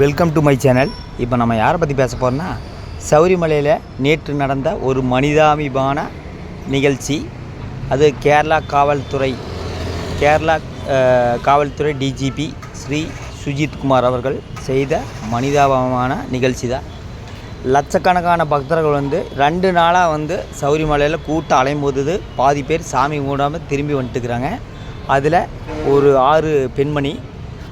Welcome to my channel இப்போ நம்ம யாரை பற்றி பேச போகிறோன்னா சௌரிமலையில் நேற்று நடந்த ஒரு மனிதாபிமான நிகழ்ச்சி. அது கேரளா காவல்துறை கேரளா காவல்துறை டிஜிபி ஸ்ரீ சுஜித் குமார் அவர்கள் செய்த மனிதாபமான நிகழ்ச்சி தான். லட்சக்கணக்கான பக்தர்கள் வந்து ரெண்டு நாளாக வந்து சௌரிமலையில் கூட்டம் அலையும்போது பாதி பேர் சாமி மூடாமல் திரும்பி வந்துட்டுக்கிறாங்க அதில் ஒரு ஆறு பெண்மணி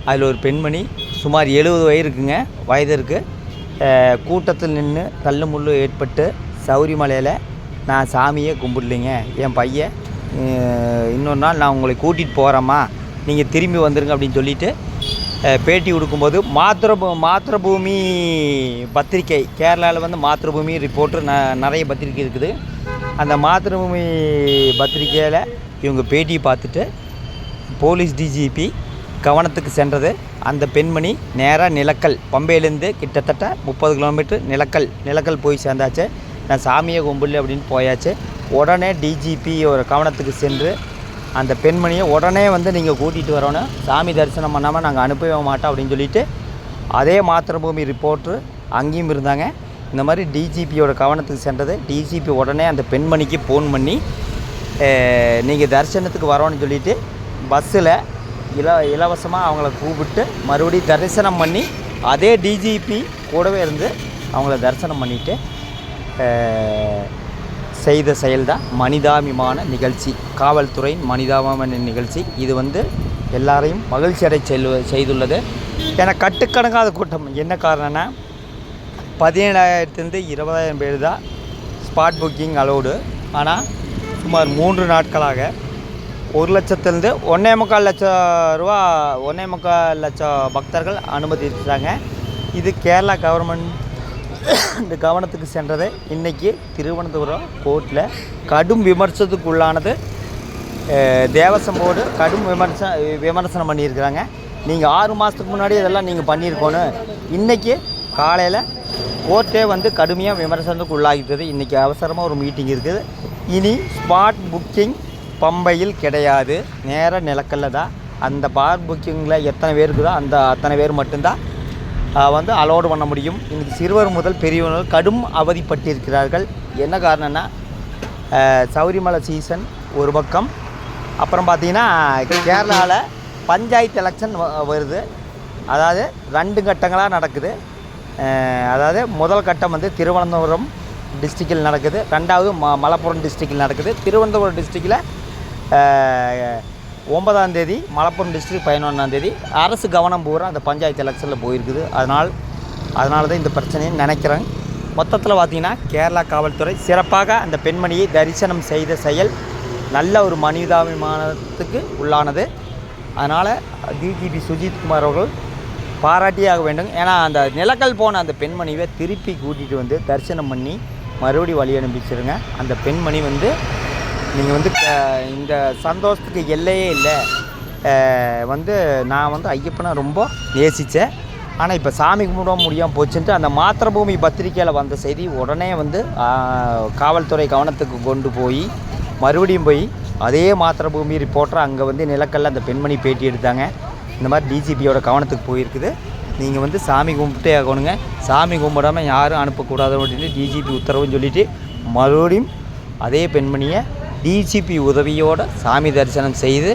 அதில் ஒரு பெண்மணி சுமார் எழுபது வயதுக்குங்க வயது இருக்குது கூட்டத்தில் நின்று தள்ளு முள்ளு ஏற்பட்டு சௌரிமலையில் நான் சாமியே கும்பிடலிங்க. என் பையன் இன்னொரு நாள் நான் உங்களை கூட்டிகிட்டு போகிறேம்மா நீங்கள் திரும்பி வந்துடுங்க அப்படின்னு சொல்லிட்டு பேட்டி கொடுக்கும்போது மாத்திர மாத்திரபூமி பத்திரிக்கை கேரளாவில் வந்து மாத்திரபூமி ரிப்போர்ட்ரு ந நிறைய பத்திரிக்கை இருக்குது. அந்த மாத்திரபூமி பத்திரிக்கையில் இவங்க பேட்டியை பார்த்துட்டு போலீஸ் டிஜிபி கவனத்துக்கு சென்றது. அந்த பெண்மணி நேராக நிலக்கல் பம்பையிலேருந்து கிட்டத்தட்ட முப்பது கிலோமீட்டர் நிலக்கல் நிலக்கல் போய் சேர்ந்தாச்சு. நான் சாமியை கும்பிடல அப்படின்னு போயாச்சு. உடனே டிஜிபி ஒரு கவனத்துக்கு சென்று அந்த பெண்மணியை உடனே வந்து நீங்கள் கூட்டிகிட்டு வரணும். சாமி தரிசனம் பண்ணாமல் நாங்கள் அனுப்பவே மாட்டோம் அப்படின்னு சொல்லிட்டு அதே மாத்திரபூமி ரிப்போர்ட்ரு அங்கேயும் இருந்தாங்க. இந்த மாதிரி டிஜிபியோட கவனத்துக்கு சென்றது. டிஜிபி உடனே அந்த பெண்மணிக்கு ஃபோன் பண்ணி நீங்கள் தரிசனத்துக்கு வரோன்னு சொல்லிவிட்டு பஸ்ஸில் இல இலவசமாக அவங்கள கூப்பிட்டு மறுபடியும் தரிசனம் பண்ணி அதே டிஜிபி கூடவே இருந்து அவங்கள தரிசனம் பண்ணிவிட்டு செய்த செயல்தான் மனிதாபிமான நிகழ்ச்சி. காவல்துறையின் மனிதாபிமான நிகழ்ச்சி. இது வந்து எல்லாரையும் மகிழ்ச்சி அடை செல்வ செய்துள்ளது. ஏன்னா கட்டுக்கணக்காத கூட்டம். என்ன காரணம்னா பதினேழாயிரத்துலேருந்து இருபதாயிரம் பேர் தான் ஸ்பாட் புக்கிங் அலோடு ஆனால் சுமார் மூன்று நாட்களாக ஒரு லட்சத்துலேருந்து ஒன்றே முக்கால் லட்சம் ரூபா ஒன்றே முக்கால் லட்சம் பக்தர்கள் அனுமதிச்சிருக்காங்க இது கேரளா கவர்மெண்ட் இந்த கவனத்துக்கு சென்றது. இன்றைக்கி திருவனந்தபுரம் கோர்ட்டில் கடும் விமர்சனத்துக்குள்ளானது. தேவசம் போர்டு கடும் விமர்சன விமர்சனம் பண்ணியிருக்கிறாங்க. நீங்கள் ஆறு மாதத்துக்கு முன்னாடி இதெல்லாம் நீங்கள் பண்ணியிருக்கணும் இன்றைக்கி காலையில் கோர்ட்டே வந்து கடுமையாக விமர்சனத்துக்கு உள்ளாகிட்டது இன்றைக்கி அவசரமாக ஒரு மீட்டிங் இருக்குது. இனி ஸ்பாட் புக்கிங் பம்பையில் கிடையாது. நேர நிலக்கல்ல தான். அந்த பார் புக்கிங்கில் எத்தனை பேர் இருக்குதோ அந்த அத்தனை பேர் மட்டும்தான் வந்து அலோடு பண்ண முடியும். இன்றைக்கி சிறுவர் முதல் பெரியவர்கள் கடும் அவதிப்பட்டிருக்கிறார்கள். என்ன காரணம்னா சௌரிமலை சீசன் ஒரு பக்கம். அப்புறம் பார்த்தீங்கன்னா கேரளாவில் பஞ்சாயத்து எலெக்ஷன் வருது. அதாவது ரெண்டு கட்டங்களாக நடக்குது. அதாவது முதல் கட்டம் வந்து திருவனந்தபுரம் டிஸ்ட்ரிக்டில் நடக்குது. ரெண்டாவது ம மலப்புரம் டிஸ்ட்ரிக்டில் நடக்குது. திருவனந்தபுரம் டிஸ்ட்ரிக்டில் ஒன்பதாம் தேதி மலப்புரம் டிஸ்ட்ரிக்ட் பதினொன்றாம் தேதி. அரசு கவனம் பூரா அந்த பஞ்சாயத்து எலெக்ஷனில் போயிருக்குது. அதனால் அதனால தான் இந்த பிரச்சனையை நினைக்கிறேன். மொத்தத்தில் பார்த்தீங்கன்னா கேரளா காவல்துறை சிறப்பாக அந்த பெண்மணியை தரிசனம் செய்த செயல் நல்ல ஒரு மனிதாபிமானத்துக்கு உள்ளானது. அதனால் டிஜிபி சுஜித் குமார் அவர்கள் பாராட்டியாக வேண்டும். ஏன்னா அந்த நிலக்கல் போன அந்த பெண்மணியை திருப்பி கூட்டிகிட்டு வந்து தரிசனம் பண்ணி மறுபடி வழி அனுப்பிச்சிருங்க. அந்த பெண்மணி வந்து நீங்கள் வந்து க- இந்த சந்தோஷத்துக்கு எல்லையே இல்லை. வந்து நான் வந்து ஐயப்பனை ரொம்ப நேசித்தேன் ஆனால் இப்போ சாமி கும்பிட முடியாமல் போச்சுன்ட்டு அந்த மாத்திரபூமி பத்திரிக்கையில் வந்த செய்தி உடனே வந்து காவல்துறை கவனத்துக்கு கொண்டு போய் மறுபடியும் போய் அதே மாத்திரபூமி ரிப்போர்ட்டர் அங்கே வந்து நிலக்கல்ல அந்த பெண்மணி பேட்டி எடுத்தாங்க. இந்த மாதிரி டிஜிபியோட கவனத்துக்கு போயிருக்குது. நீங்கள் வந்து சாமி கும்பிட்டே ஆகணுங்க. சாமி கும்பிடாமல் யாரும் அனுப்பக்கூடாது அப்படின்னு டிஜிபி உத்தரவுன்னு சொல்லிவிட்டு மறுபடியும் அதே பெண்மணியை டிஜிபி உதவியோட சாமி தரிசனம் செய்து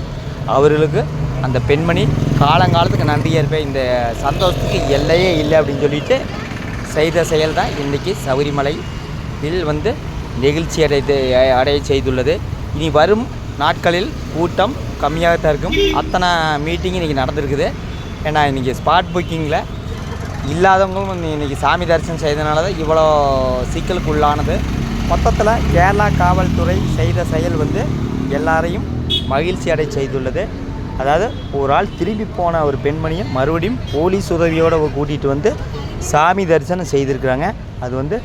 அவர்களுக்கு அந்த பெண்மணி காலங்காலத்துக்கு நன்றியாக இருப்பேன். இந்த சந்தோஷத்துக்கு எல்லையே இல்லை அப்படின்னு சொல்லிட்டு செய்த செயல் தான் இன்றைக்கி சபரிமலையில் வந்து நெகிழ்ச்சி அடைத்து அடைய செய்துள்ளது. இனி வரும் நாட்களில் கூட்டம் கம்மியாக தான் இருக்கும். அத்தனை மீட்டிங் இன்றைக்கி நடந்திருக்குது. ஏன்னா இன்றைக்கி ஸ்பாட் புக்கிங்கில் இல்லாதவங்களும் இன்றைக்கி சாமி தரிசனம் செய்தனால தான் இவ்வளோ சிக்கலுக்கு உள்ளானது மொத்தத்தில் கேரளா காவல்துறை செய்த செயல் வந்து எல்லாரையும் மகிழ்ச்சி அடை செய்துள்ளது. அதாவது ஒரு ஆள் திரும்பி போன ஒரு பெண்மணியை மறுபடியும் போலீஸ் உதவியோடு கூட்டிகிட்டு வந்து சாமி தரிசனம் செய்திருக்கிறாங்க. அது வந்து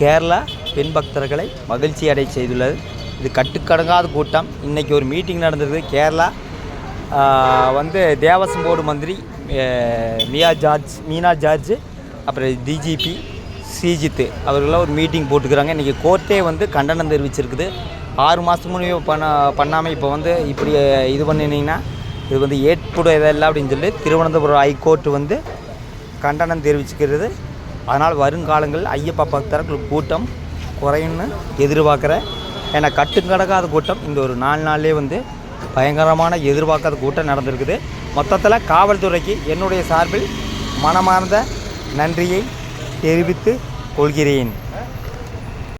கேரளா பெண் பக்தர்களை மகிழ்ச்சி அடை செய்துள்ளது. இது கட்டுக்கடங்காத கூட்டம். இன்றைக்கி ஒரு மீட்டிங் நடந்தது கேரளா வந்து தேவசம் போர்டு மந்திரி மியா ஜார்ஜ் மீனா ஜார்ஜ் அப்புறம் டிஜிபி ஸ்ரீஜித்து அவர்களாம் ஒரு மீட்டிங் போட்டுக்கிறாங்க. இன்றைக்கி கோர்ட்டே வந்து கண்டனம் தெரிவிச்சிருக்குது. ஆறு மாதத்துக்கு பண்ண பண்ணாமல் இப்போ வந்து இப்படி இது பண்ணினீங்கன்னா இது வந்து ஏற்புடையதல்ல அப்படின்னு சொல்லி திருவனந்தபுரம் ஹைகோர்ட் வந்து கண்டனம் தெரிவிச்சுக்கிறது. அதனால் வருங்காலங்களில் ஐயப்பா பக்தர்கள் கூட்டம் குறையும்னு எதிர்பார்க்குறேன். ஏன்னா கட்டுக்கடக்காத கூட்டம் இந்த ஒரு நாலு நாள்லேயே வந்து பயங்கரமான எதிர்பார்க்காத கூட்டம் நடந்திருக்குது. மொத்தத்தில் காவல்துறைக்கு என்னுடைய சார்பில் மனமார்ந்த நன்றியை தெரிவித்து கொள்கிறேன்